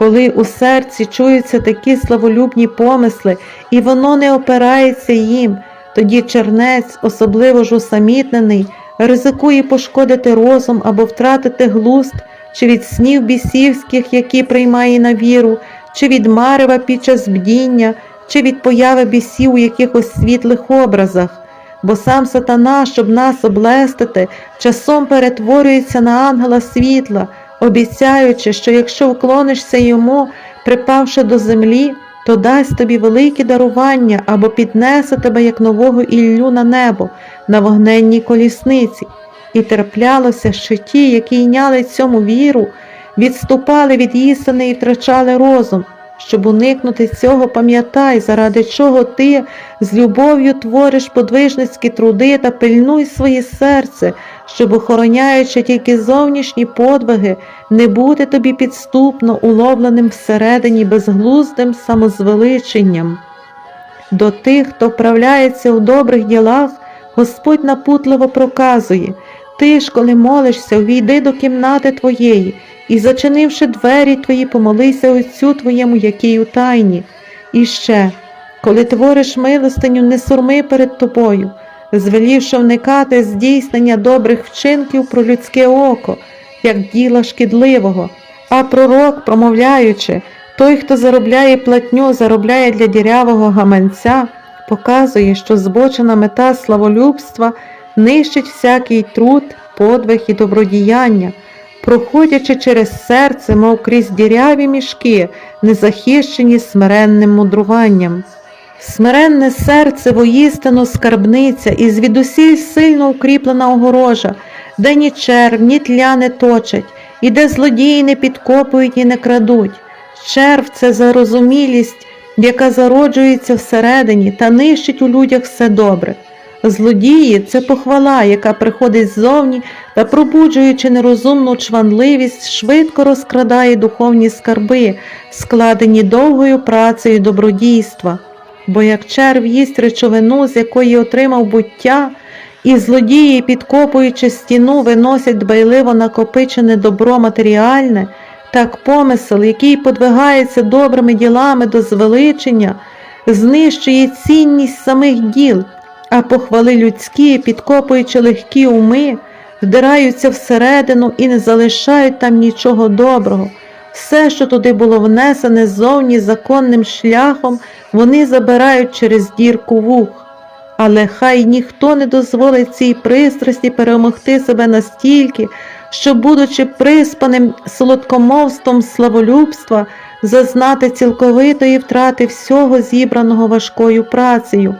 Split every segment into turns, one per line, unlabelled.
Коли у серці чуються такі славолюбні помисли, і воно не опирається їм, тоді чернець, особливо ж усамітнений, ризикує пошкодити розум або втратити глузд, чи від снів бісівських, які приймає на віру, чи від марева під час бдіння, чи від появи бісів у якихось світлих образах. Бо сам сатана, щоб нас облестити, часом перетворюється на ангела світла, обіцяючи, що якщо вклонишся йому, припавши до землі, то дасть тобі великі дарування або піднесе тебе як нового Іллю на небо, на вогненній колісниці. І терплялося, що ті, які йняли цьому віру, відступали від істини і втрачали розум. Щоб уникнути цього, пам'ятай, заради чого ти з любов'ю твориш подвижницькі труди та пильнуй своє серце, щоб, охороняючи тільки зовнішні подвиги, не бути тобі підступно уловленим всередині безглуздим самозвеличенням. До тих, хто вправляється у добрих ділах, Господь напутливо проказує ти ж, коли молишся, увійди до кімнати твоєї, і, зачинивши двері твої, помолися Отцю твоєму, який у тайні. І ще, коли твориш милостиню, не сурми перед тобою, звелівши вникати здійснення добрих вчинків про людське око, як діла шкідливого, а пророк, промовляючи, той, хто заробляє платню, заробляє для дірявого гаманця, показує, що збочена мета славолюбства нищить всякий труд, подвиг і добродіяння, проходячи через серце, мов крізь діряві мішки, незахищені смиренним мудруванням. Смиренне серце воїстину скарбниця і звідусіль сильно укріплена огорожа, де ні черв, ні тля не точать, і де злодії не підкопують і не крадуть. Черв це зарозумілість, яка зароджується всередині та нищить у людях все добре. Злодії це похвала, яка приходить ззовні та, пробуджуючи нерозумну чванливість, швидко розкрадає духовні скарби, складені довгою працею добродійства. Бо як черв їсть речовину, з якої отримав буття, і злодії, підкопуючи стіну, виносять дбайливо накопичене добро матеріальне, так помисел, який подвигається добрими ділами до звеличення, знищує цінність самих діл, а похвали людські, підкопуючи легкі уми, вдираються всередину і не залишають там нічого доброго. Все, що туди було внесене ззовні законним шляхом, вони забирають через дірку вух. Але хай ніхто не дозволить цій пристрасті перемогти себе настільки, що, будучи приспаним солодкомовством славолюбства, зазнати цілковитої втрати всього зібраного важкою працею.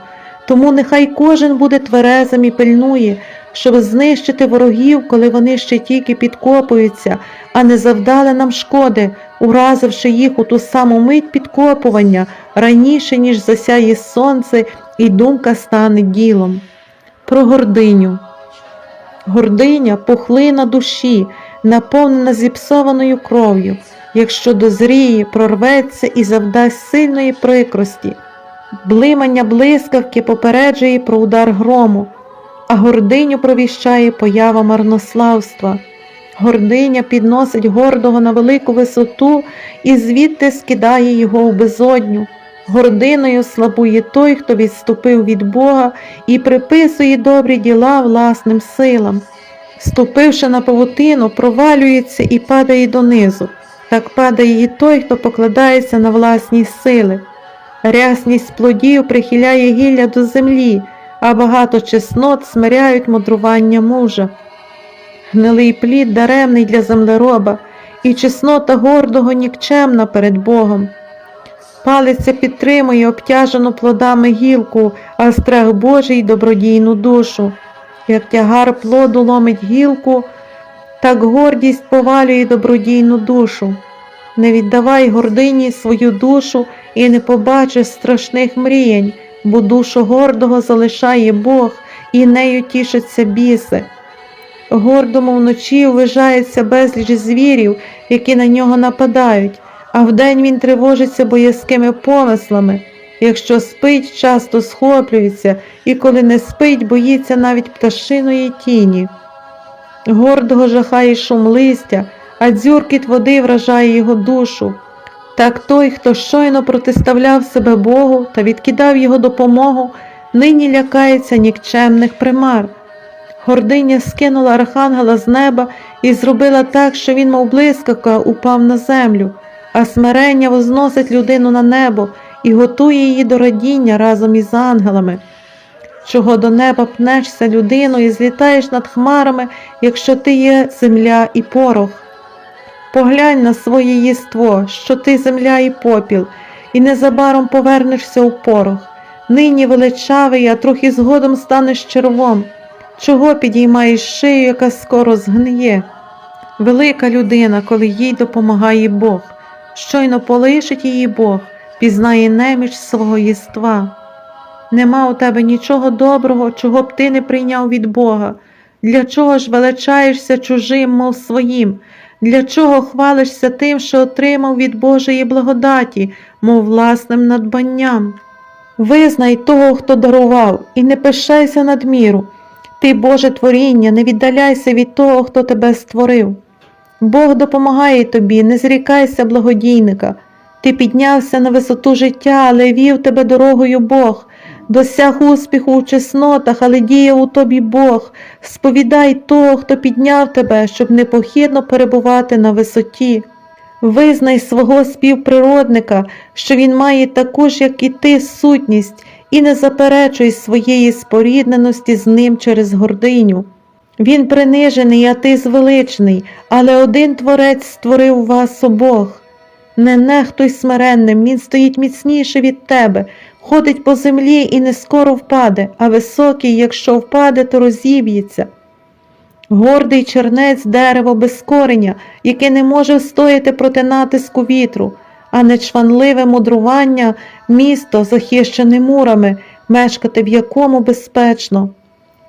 Тому нехай кожен буде тверезим і пильнує, щоб знищити ворогів, коли вони ще тільки підкопуються, а не завдали нам шкоди, уразивши їх у ту саму мить підкопування раніше, ніж засяє сонце і думка стане ділом. Про гординю. Гординя пухлина душі, наповнена зіпсованою кров'ю, якщо дозріє, прорветься і завдасть сильної прикрості. Блимання блискавки попереджує про удар грому, а гординю провіщає поява марнославства. Гординя підносить гордого на велику висоту і звідти скидає його в безодню. Гординою слабує той, хто відступив від Бога і приписує добрі діла власним силам. Ступивши на павутину, провалюється і падає донизу. Так падає і той, хто покладається на власні сили. Рясність плодів прихиляє гілля до землі, а багато чеснот смиряють мудрування мужа. Гнилий плід даремний для землероба, і чеснота гордого нікчемна перед Богом. Палиця підтримує обтяжену плодами гілку, а страх Божий добродійну душу. Як тягар плоду ломить гілку, так гордість повалює добродійну душу. Не віддавай гордині свою душу і не побачиш страшних мріянь, бо душу гордого залишає Бог, і нею тішаться біси. Гордому вночі ввижається безліч звірів, які на нього нападають, а вдень він тривожиться боязкими помислами. Якщо спить, часто схоплюється, і коли не спить, боїться навіть пташиної тіні. Гордого жахає шум листя, а дзюркіт води вражає його душу. Так той, хто щойно протиставляв себе Богу та відкидав його допомогу, нині лякається нікчемних примар. Гординя скинула архангела з неба і зробила так, що він, мов блискавка, упав на землю, а смирення возносить людину на небо і готує її до радіння разом із ангелами. Чого до неба пнешся людину і злітаєш над хмарами, якщо ти є земля і порох. Поглянь на своє єство, що ти земля і попіл, і незабаром повернешся у порох. Нині величавий, а трохи згодом станеш червом. Чого підіймаєш шию, яка скоро згниє? Велика людина, коли їй допомагає Бог, щойно полишить її Бог, пізнає неміч свого єства. Нема у тебе нічого доброго, чого б ти не прийняв від Бога. Для чого ж величаєшся чужим, мов своїм? Для чого хвалишся тим, що отримав від Божої благодаті, мов власним надбанням? Визнай того, хто дарував, і не пишайся надміру. Ти, Боже творіння, не віддаляйся від того, хто тебе створив. Бог допомагає тобі, не зрікайся благодійника. Ти піднявся на висоту життя, але вів тебе дорогою Бог, досяг успіху у чеснотах, але діяв у тобі Бог. Сповідай того, хто підняв тебе, щоб непохідно перебувати на висоті. Визнай свого співприродника, що він має таку ж, як і ти, сутність, і не заперечуй своєї спорідненості з ним через гординю. Він принижений, а ти звеличний, але один творець створив вас обох. Не нехтуй смиренним, він стоїть міцніше від тебе, ходить по землі і не скоро впаде, а високий, якщо впаде, то розіб'ється. Гордий чернець дерево без кореня, яке не може встояти проти натиску вітру, а нечванливе мудрування місто, захищене мурами, мешкати в якому безпечно.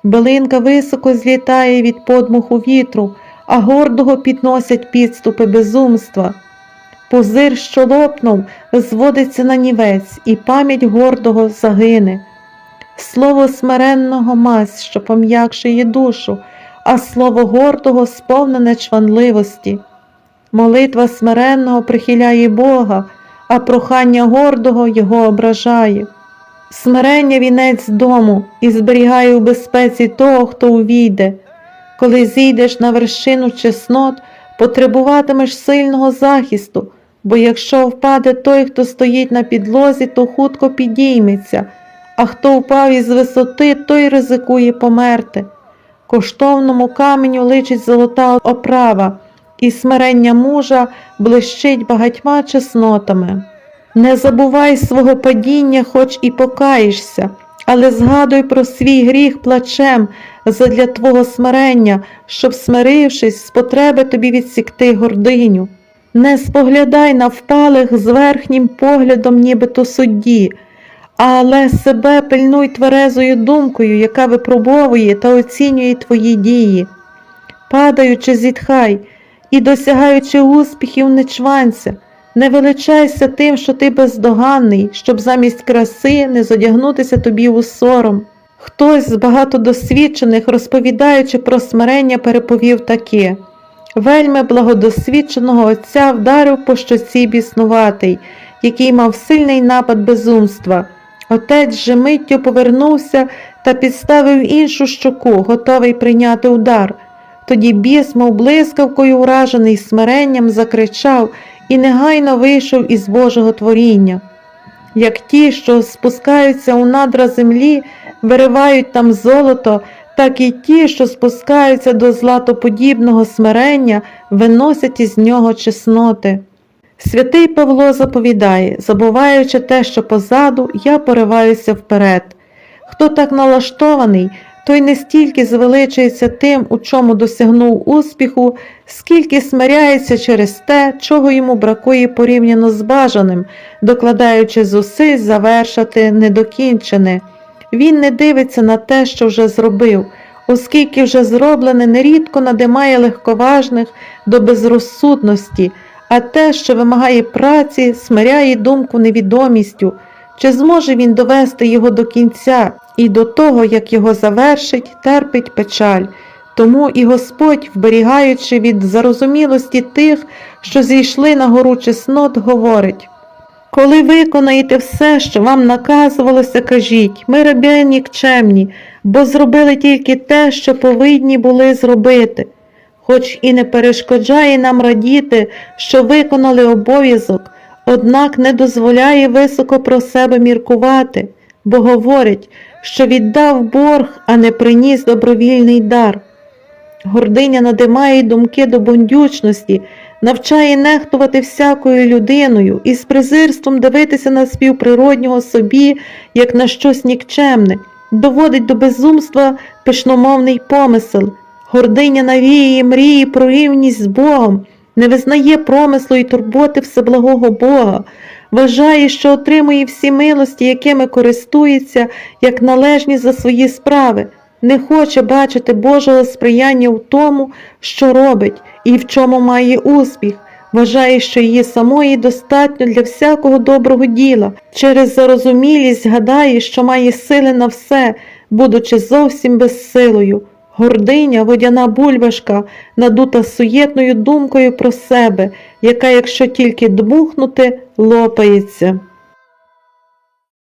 Билинка високо злітає від подмуху вітру, а гордого підносять підступи безумства. Пузир, що лопнув, зводиться на нівець, і пам'ять гордого загине. Слово смиренного мазь, що пом'якшує душу, а слово гордого сповнене чванливості. Молитва смиренного прихиляє Бога, а прохання гордого його ображає. Смирення вінець дому і зберігає у безпеці того, хто увійде. Коли зійдеш на вершину чеснот, потребуватимеш сильного захисту, бо якщо впаде той, хто стоїть на підлозі, то хутко підійметься, а хто впав із висоти, той ризикує померти. Коштовному каменю личить золота оправа, і смирення мужа блищить багатьма чеснотами. Не забувай свого падіння, хоч і покаєшся, але згадуй про свій гріх плачем задля твого смирення, щоб, смирившись, з потреби тобі відсікти гординю. Не споглядай на впалих з верхнім поглядом, нібито судді, але себе пильнуй тверезою думкою, яка випробовує та оцінює твої дії. Падаючи, зітхай і досягаючи успіхів, не чванься, не величайся тим, що ти бездоганний, щоб замість краси не зодягнутися тобі у сором. Хтось з багатодосвідчених, розповідаючи про смирення, переповів таке. Вельми благодосвідченого отця вдарив по щоці біснуватий, який мав сильний напад безумства. Отець же миттю повернувся та підставив іншу щоку, готовий прийняти удар. Тоді біс, мов блискавкою уражений смиренням, закричав і негайно вийшов із Божого творіння. Як ті, що спускаються у надра землі, виривають там золото, так і ті, що спускаються до златоподібного смирення, виносять із нього чесноти. Святий Павло заповідає, забуваючи те, що позаду, я пориваюся вперед. Хто так налаштований, той не стільки звеличується тим, у чому досягнув успіху, скільки смиряється через те, чого йому бракує порівняно з бажаним, докладаючи зусиль завершити недокінчене. Він не дивиться на те, що вже зробив, оскільки вже зроблене нерідко надимає легковажних до безрозсудності, а те, що вимагає праці, смиряє думку невідомістю, чи зможе він довести його до кінця і до того, як його завершить, терпить печаль, Тому і Господь, вберігаючи від зарозумілості тих, що зійшли на гору чеснот, говорить коли виконаєте все, що вам наказувалося, кажіть, ми рабі нікчемні, бо зробили тільки те, що повинні були зробити, хоч і не перешкоджає нам радіти, що виконали обов'язок, однак не дозволяє високо про себе міркувати, бо говорить, що віддав борг, а не приніс добровільний дар. Гординя надимає думки до бундючності, навчає нехтувати всякою людиною і з презирством дивитися на співприроднього собі, як на щось нікчемне, доводить до безумства пишномовний помисел. Гординя навіює мрії про рівність з Богом, не визнає промислу і турботи всеблагого Бога, вважає, що отримує всі милості, якими користується, як належні за свої справи. Не хоче бачити Божого сприяння в тому, що робить і в чому має успіх, вважає, що її самої достатньо для всякого доброго діла, через зарозумілість гадає, що має сили на все, будучи зовсім безсилою. Гординя, водяна бульбашка, надута суєтною думкою про себе, яка, якщо тільки дмухнути, лопається.